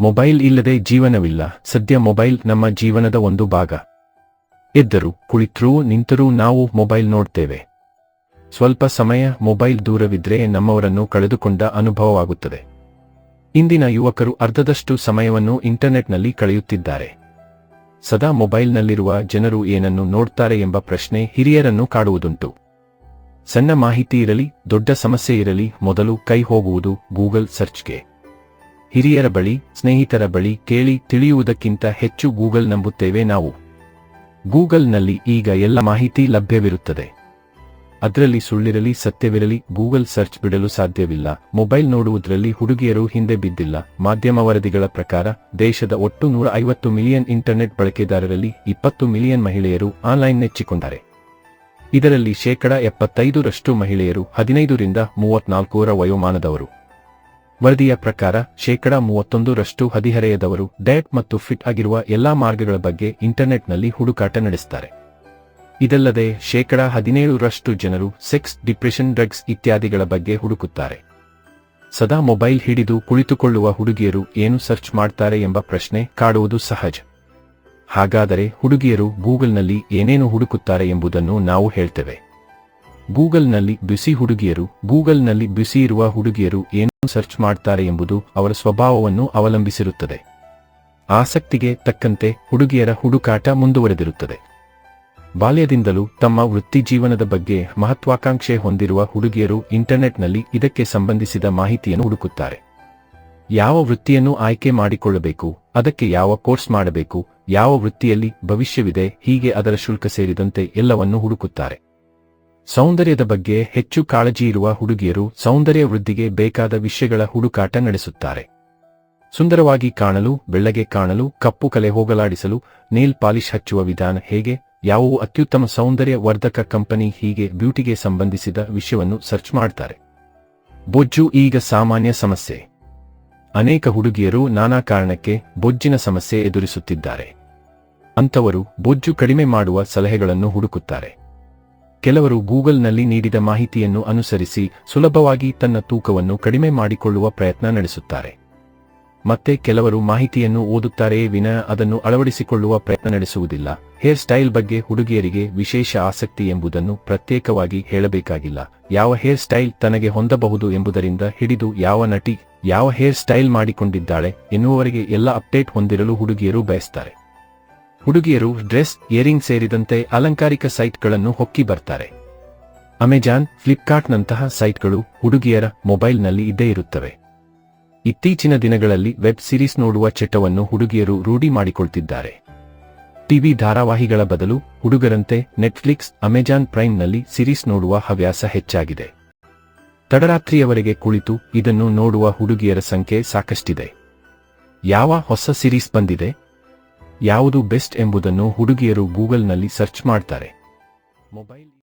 Mobile ಇಲ್ಲದೆ ಜೀವನವಿಲ್ಲ. ಸದ್ಯ mobile ನಮ್ಮ ಜೀವನದ ಒಂದು ಭಾಗ. ಎದ್ದರು, ಕುಳಿತರೂ, ನಿಂತರೂ ನಾವು ಮೊಬೈಲ್ ನೋಡ್ತೇವೆ. ಸ್ವಲ್ಪ ಸಮಯ ಮೊಬೈಲ್ ದೂರವಿದ್ರೆ ನಮ್ಮವರನ್ನು ಕಳೆದುಕೊಂಡ ಅನುಭವವಾಗುತ್ತದೆ. ಇಂದಿನ ಯುವಕರು ಅರ್ಧದಷ್ಟು ಸಮಯವನ್ನು ಇಂಟರ್ನೆಟ್ನಲ್ಲಿ ಕಳೆಯುತ್ತಿದ್ದಾರೆ. ಸದಾ ಮೊಬೈಲ್ನಲ್ಲಿರುವ ಜನರು ಏನನ್ನು ನೋಡ್ತಾರೆ ಎಂಬ ಪ್ರಶ್ನೆ ಹಿರಿಯರನ್ನು ಕಾಡುವುದುಂಟು. ಸಣ್ಣ ಮಾಹಿತಿ ಇರಲಿ, ದೊಡ್ಡ ಸಮಸ್ಯೆ ಇರಲಿ, ಮೊದಲು ಕೈ ಹೋಗುವುದು ಗೂಗಲ್ ಸರ್ಚ್ಗೆ. ಹಿರಿಯರ ಬಳಿ, ಸ್ನೇಹಿತರ ಬಳಿ ಕೇಳಿ ತಿಳಿಯುವುದಕ್ಕಿಂತ ಹೆಚ್ಚು ಗೂಗಲ್ ನಂಬುತ್ತೇವೆ ನಾವು. ಗೂಗಲ್ನಲ್ಲಿ ಈಗ ಎಲ್ಲ ಮಾಹಿತಿ ಲಭ್ಯವಿರುತ್ತದೆ. ಅದರಲ್ಲಿ ಸುಳ್ಳಿರಲಿ, ಸತ್ಯವಿರಲಿ, ಗೂಗಲ್ ಸರ್ಚ್ ಬಿಡಲು ಸಾಧ್ಯವಿಲ್ಲ. ಮೊಬೈಲ್ ನೋಡುವುದರಲ್ಲಿ ಹುಡುಗಿಯರು ಹಿಂದೆ ಬಿದ್ದಿಲ್ಲ. ಮಾಧ್ಯಮ ವರದಿಗಳ ಪ್ರಕಾರ, ದೇಶದ ಒಟ್ಟು ನೂರ ಐವತ್ತು ಮಿಲಿಯನ್ ಇಂಟರ್ನೆಟ್ ಬಳಕೆದಾರರಲ್ಲಿ ಇಪ್ಪತ್ತು ಮಿಲಿಯನ್ ಮಹಿಳೆಯರು ಆನ್ಲೈನ್ ನೆಚ್ಚಿಕೊಂಡರೆ. ಇದರಲ್ಲಿ ಶೇಕಡ ಎಪ್ಪತ್ತೈದರಷ್ಟು ಮಹಿಳೆಯರು ಹದಿನೈದರಿಂದ ಮೂವತ್ನಾಲ್ಕೂರ ವಯೋಮಾನದವರು. ವರದಿಯ ಪ್ರಕಾರ ಶೇಕಡ ಮೂವತ್ತೊಂದರಷ್ಟು ಹದಿಹರೆಯದವರು ಡಯಟ್ ಮತ್ತು ಫಿಟ್ ಆಗಿರುವ ಎಲ್ಲಾ ಮಾರ್ಗಗಳ ಬಗ್ಗೆ ಇಂಟರ್ನೆಟ್ನಲ್ಲಿ ಹುಡುಕಾಟ ನಡೆಸುತ್ತಾರೆ ಇದಲ್ಲದೆ ಶೇಕಡ ಹದಿನೇಳರಷ್ಟು ಜನರು ಸೆಕ್ಸ್, ಡಿಪ್ರೆಷನ್, ಡ್ರಗ್ಸ್ ಇತ್ಯಾದಿಗಳ ಬಗ್ಗೆ ಹುಡುಕುತ್ತಾರೆ. ಸದಾ ಮೊಬೈಲ್ ಹಿಡಿದು ಕುಳಿತುಕೊಳ್ಳುವ ಹುಡುಗಿಯರು ಏನು ಸರ್ಚ್ ಮಾಡ್ತಾರೆ ಎಂಬ ಪ್ರಶ್ನೆ ಕಾಡುವುದು ಸಹಜ. ಹಾಗಾದರೆ ಹುಡುಗಿಯರು ಗೂಗಲ್ನಲ್ಲಿ ಏನೇನು ಹುಡುಕುತ್ತಾರೆ ಎಂಬುದನ್ನು ನಾವು ಹೇಳ್ತೇವೆ. ಗೂಗಲ್ನಲ್ಲಿ ಬಿಸಿ ಹುಡುಗಿಯರು, ಗೂಗಲ್ನಲ್ಲಿ ಬಿಸಿ ಇರುವ ಹುಡುಗಿಯರು ಏನು ಸರ್ಚ್ ಮಾಡ್ತಾರೆ ಎಂಬುದು ಅವರ ಸ್ವಭಾವವನ್ನು ಅವಲಂಬಿಸಿರುತ್ತದೆ. ಆಸಕ್ತಿಗೆ ತಕ್ಕಂತೆ ಹುಡುಗಿಯರ ಹುಡುಕಾಟ ಮುಂದುವರೆದಿರುತ್ತದೆ. ಬಾಲ್ಯದಿಂದಲೂ ತಮ್ಮ ವೃತ್ತಿ ಜೀವನದ ಬಗ್ಗೆ ಮಹತ್ವಾಕಾಂಕ್ಷೆ ಹೊಂದಿರುವ ಹುಡುಗಿಯರು ಇಂಟರ್ನೆಟ್ನಲ್ಲಿ ಇದಕ್ಕೆ ಸಂಬಂಧಿಸಿದ ಮಾಹಿತಿಯನ್ನು ಹುಡುಕುತ್ತಾರೆ. ಯಾವ ವೃತ್ತಿಯನ್ನು ಆಯ್ಕೆ ಮಾಡಿಕೊಳ್ಳಬೇಕು, ಅದಕ್ಕೆ ಯಾವ ಕೋರ್ಸ್ ಮಾಡಬೇಕು, ಯಾವ ವೃತ್ತಿಯಲ್ಲಿ ಭವಿಷ್ಯವಿದೆ, ಹೀಗೆ ಅದರ ಶುಲ್ಕ ಸೇರಿದಂತೆ ಎಲ್ಲವನ್ನೂ ಹುಡುಕುತ್ತಾರೆ. ಸೌಂದರ್ಯದ ಬಗ್ಗೆ ಹೆಚ್ಚು ಕಾಳಜಿ ಇರುವ ಹುಡುಗಿಯರು ಸೌಂದರ್ಯ ವೃದ್ಧಿಗೆ ಬೇಕಾದ ವಿಷಯಗಳ ಹುಡುಕಾಟ ನಡೆಸುತ್ತಾರೆ. ಸುಂದರವಾಗಿ ಕಾಣಲು, ಬೆಳ್ಳಗೆ ಕಾಣಲು, ಕಪ್ಪು ಕಲೆ ಹೋಗಲಾಡಿಸಲು, ನೇಲ್ ಪಾಲಿಶ್ ಹಚ್ಚುವ ವಿಧಾನ ಹೇಗೆ, ಯಾವುವು ಅತ್ಯುತ್ತಮ ಸೌಂದರ್ಯ ವರ್ಧಕ ಕಂಪನಿ ಹೀಗೆ ಬ್ಯೂಟಿಗೆ ಸಂಬಂಧಿಸಿದ ವಿಷಯವನ್ನು ಸರ್ಚ್ ಮಾಡ್ತಾರೆ. ಬೊಜ್ಜು ಈಗ ಸಾಮಾನ್ಯ ಸಮಸ್ಯೆ. ಅನೇಕ ಹುಡುಗಿಯರು ನಾನಾ ಕಾರಣಕ್ಕೆ ಬೊಜ್ಜಿನ ಸಮಸ್ಯೆ ಎದುರಿಸುತ್ತಿದ್ದಾರೆ. ಅಂಥವರು ಬೊಜ್ಜು ಕಡಿಮೆ ಮಾಡುವ ಸಲಹೆಗಳನ್ನು ಹುಡುಕುತ್ತಾರೆ. ಕೆಲವರು ಗೂಗಲ್ನಲ್ಲಿ ನೀಡಿದ ಮಾಹಿತಿಯನ್ನು ಅನುಸರಿಸಿ ಸುಲಭವಾಗಿ ತನ್ನ ತೂಕವನ್ನು ಕಡಿಮೆ ಮಾಡಿಕೊಳ್ಳುವ ಪ್ರಯತ್ನ ನಡೆಸುತ್ತಾರೆ. ಮತ್ತೆ ಕೆಲವರು ಮಾಹಿತಿಯನ್ನು ಓದುತ್ತಾರೆಯೇ ವಿನ ಅದನ್ನು ಅಳವಡಿಸಿಕೊಳ್ಳುವ ಪ್ರಯತ್ನ ನಡೆಸುವುದಿಲ್ಲ. ಹೇರ್ ಸ್ಟೈಲ್ ಬಗ್ಗೆ ಹುಡುಗಿಯರಿಗೆ ವಿಶೇಷ ಆಸಕ್ತಿ ಎಂಬುದನ್ನು ಪ್ರತ್ಯೇಕವಾಗಿ ಹೇಳಬೇಕಾಗಿಲ್ಲ. ಯಾವ ಹೇರ್ ಸ್ಟೈಲ್ ತನಗೆ ಹೊಂದಬಹುದು ಎಂಬುದರಿಂದ ಹಿಡಿದು ಯಾವ ನಟಿ ಯಾವ ಹೇರ್ ಸ್ಟೈಲ್ ಮಾಡಿಕೊಂಡಿದ್ದಾಳೆ ಎನ್ನುವವರೆಗೆ ಎಲ್ಲ ಅಪ್ಡೇಟ್ ಹೊಂದಿರಲು ಹುಡುಗಿಯರು ಬಯಸ್ತಾರೆ. ಹುಡುಗಿಯರು ಡ್ರೆಸ್, ಇಯರಿಂಗ್ ಸೇರಿದಂತೆ ಅಲಂಕಾರಿಕ ಸೈಟ್ಗಳನ್ನು ಹೊಕ್ಕಿ ಬರ್ತಾರೆ. ಅಮೆಜಾನ್, ಫ್ಲಿಪ್ಕಾರ್ಟ್ನಂತಹ ಸೈಟ್ಗಳು ಹುಡುಗಿಯರ ಮೊಬೈಲ್ನಲ್ಲಿ ಇದ್ದೇ ಇರುತ್ತವೆ. ಇತ್ತೀಚಿನ ದಿನಗಳಲ್ಲಿ ವೆಬ್ ಸಿರೀಸ್ ನೋಡುವ ಚಟವನ್ನು ಹುಡುಗಿಯರು ರೂಢಿ ಮಾಡಿಕೊಳ್ತಿದ್ದಾರೆ. ಟಿವಿ ಧಾರಾವಾಹಿಗಳ ಬದಲು ಹುಡುಗರಂತೆ ನೆಟ್ಫ್ಲಿಕ್ಸ್, ಅಮೆಜಾನ್ ಪ್ರೈಮ್ನಲ್ಲಿ ಸಿರೀಸ್ ನೋಡುವ ಹವ್ಯಾಸ ಹೆಚ್ಚಾಗಿದೆ. ತಡರಾತ್ರಿಯವರೆಗೆ ಕುಳಿತು ಇದನ್ನು ನೋಡುವ ಹುಡುಗಿಯರ ಸಂಖ್ಯೆ ಸಾಕಷ್ಟಿದೆ. ಯಾವ ಹೊಸ ಸಿರೀಸ್ ಬಂದಿದೆ? ಯಾವುದು ಬೆಸ್ಟ್ ಎಂಬುದನ್ನು ಹುಡುಗಿಯರು ಗೂಗಲ್ನಲ್ಲಿ ಸರ್ಚ್ ಮಾಡ್ತಾರೆ. ಮೊಬೈಲ್